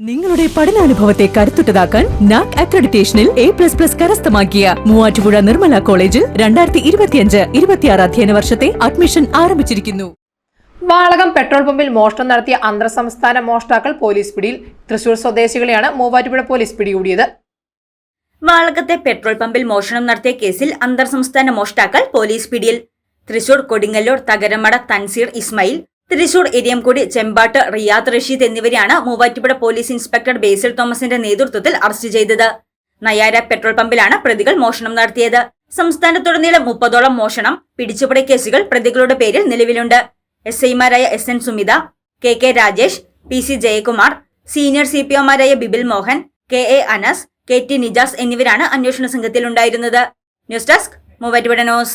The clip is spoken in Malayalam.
നിങ്ങളുടെ പഠനാനുഭവത്തെ കരുത്തുറ്റതാക്കാൻ നാക് അക്രഡിറ്റേഷനിൽ എ പ്ലസ് പ്ലസ് കരസ്ഥമാക്കിയ മൂവാറ്റുപുഴ നിർമ്മല കോളേജിൽ രണ്ടായിരത്തി ഇരുപത്തിയഞ്ച് ഇരുപത്തിയാറ് അധ്യയന വർഷത്തെ അഡ്മിഷൻ ആരംഭിച്ചിരിക്കുന്നു. വാളകം പെട്രോൾ പമ്പിൽ മോഷണം നടത്തിയ അന്തർ സംസ്ഥാന മോഷ്ടാക്കൾ പോലീസ് പിടിയിൽ. തൃശൂർ സ്വദേശികളെയാണ് മൂവാറ്റുപുഴ പോലീസ് പിടികൂടിയത്. വാളകത്തെ പെട്രോൾ പമ്പിൽ മോഷണം നടത്തിയ കേസിൽ അന്തർ സംസ്ഥാന മോഷ്ടാക്കൾ പോലീസ് പിടിയിൽ. തൃശൂർ കൊടിങ്ങല്ലൂർ തകരമട തൻസീർ ഇസ്മായിൽ തൃശൂർ എരിയംകുടി ചെമ്പാട്ട് റിയാദ് റഷീദ് എന്നിവരെയാണ് മൂവാറ്റുപുഴ പോലീസ് ഇൻസ്പെക്ടർ ബേസിൽ തോമസിന്റെ നേതൃത്വത്തിൽ അറസ്റ്റ് ചെയ്തത്. നയാര പെട്രോൾ പമ്പിലാണ് പ്രതികൾ മോഷണം നടത്തിയത്. സംസ്ഥാനത്തുടനീളം മുപ്പതോളം മോഷണം പിടിച്ചുപടി കേസുകൾ പ്രതികളുടെ പേരിൽ നിലവിലുണ്ട്. എസ് ഐമാരായ S N Sumitha K K Rajesh P C Jayakumar senior C P ഒമാരായ Bibil Mohan K A Anas K T Nijas എന്നിവരാണ് അന്വേഷണ സംഘത്തിലുണ്ടായിരുന്നത്. News desk Muvattupuzha news.